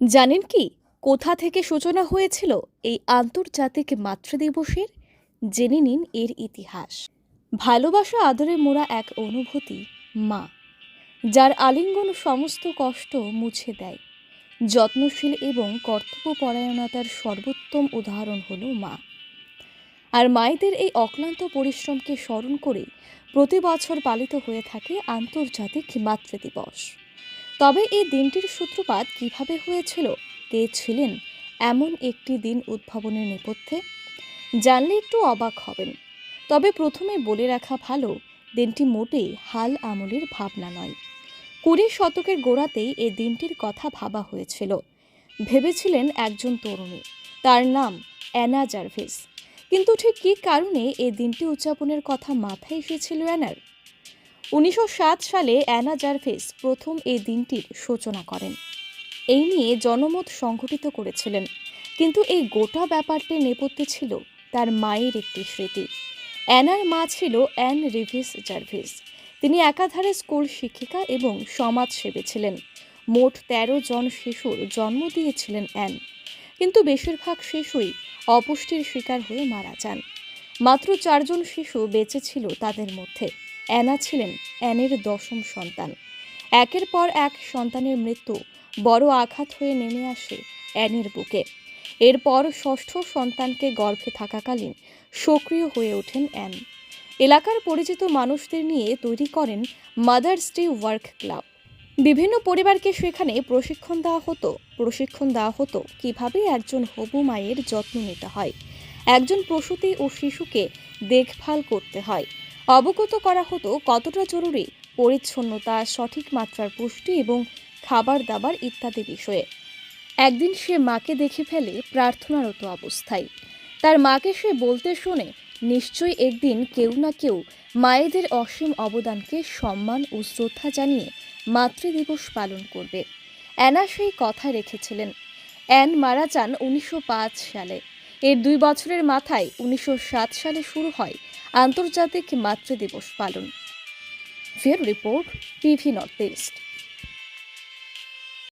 জানেন কি, কোথা থেকে সূচনা হয়েছিল এই আন্তর্জাতিক মাতৃদিবসের? জেনে নিন এর ইতিহাস। ভালোবাসা আদরে মোড়া এক অনুভূতি, মা, যার আলিঙ্গন সমস্ত কষ্ট মুছে দেয়। যত্নশীল এবং কর্তব্যপরায়ণতার সর্বোত্তম উদাহরণ হল মা। আর মায়েদের এই অক্লান্ত পরিশ্রমকে স্মরণ করে প্রতি বছর পালিত হয়ে থাকে আন্তর্জাতিক মাতৃদিবস। তবে এই দিনটির সূত্রপাত কীভাবে হয়েছিল, কে ছিলেন, এমন একটি দিন উদ্ভাবনের নেপথ্যে জানলে একটু অবাক হবেন। তবে প্রথমে বলে রাখা ভালো, দিনটি মোটেই হাল আমলের ভাবনা নয়। কুড়ি শতকের গোড়াতেই এই দিনটির কথা ভাবা হয়েছিল। ভেবেছিলেন একজন তরুণী, তার নাম অ্যানা জার্ভিস। কিন্তু ঠিক কী কারণে এই দিনটি উদযাপনের কথা মাথায় এসেছিল অ্যানার? উনিশশো সাত সালে অ্যানা জার্ভিস প্রথম এই দিনটির সূচনা করেন। এই নিয়ে জনমত সংগঠিত করেছিলেন। কিন্তু এই গোটা ব্যাপারটির নেপথ্যে ছিল তার মায়ের একটি স্মৃতি। অ্যানার মা ছিল অ্যান রিভিস জার্ভিস। তিনি একাধারে স্কুল শিক্ষিকা এবং সমাজসেবী ছিলেন। মোট তেরো জন শিশুর জন্ম দিয়েছিলেন অ্যান। কিন্তু বেশিরভাগ শিশুই অপুষ্টির শিকার হয়ে মারা যান। মাত্র চারজন শিশু বেঁচে ছিল তাদের মধ্যে। অ্যানা ছিলেন অ্যানের দশম সন্তান। একের পর এক সন্তানের মৃত্যু বড় আঘাত হয়ে নেমে আসে অ্যানের বুকে। এরপর ষষ্ঠ সন্তানকে গর্ভে থাকাকালীন সক্রিয় হয়ে ওঠেন অ্যান। এলাকার পরিচিত মানুষদের নিয়ে তৈরি করেন মাদার্স ডে ওয়ার্ক ক্লাব বিভিন্ন পরিবারকে সেখানে প্রশিক্ষণ দেওয়া হতো। প্রশিক্ষণ দেওয়া হতো কীভাবে একজন হবু মায়ের যত্ন নিতে হয়। একজন প্রসূতি ও শিশুকে দেখভাল করতে হয়। অবগত করা হতো কতটা জরুরি, পরিচ্ছন্নতা, সঠিক মাত্রার পুষ্টি এবং খাবার দাবার ইত্যাদি বিষয়ে। একদিন সে মাকে দেখে ফেলে প্রার্থনারত অবস্থায়। তার মাকে সে বলতে শুনে, নিশ্চয়ই একদিন কেউ না কেউ মায়েদের অসীম অবদানকে সম্মান ও শ্রদ্ধা জানিয়ে মাতৃদিবস পালন করবে। অ্যানা সেই কথা রেখেছিলেন। অ্যান মারা যান উনিশশো পাঁচ সালে। এর দুই বছরের মাথায় উনিশশো সাত সালে শুরু হয় আন্তর্জাতিক মাতৃদিবস পালন। ফের রিপোর্ট টিভি নর্থ ইস্ট।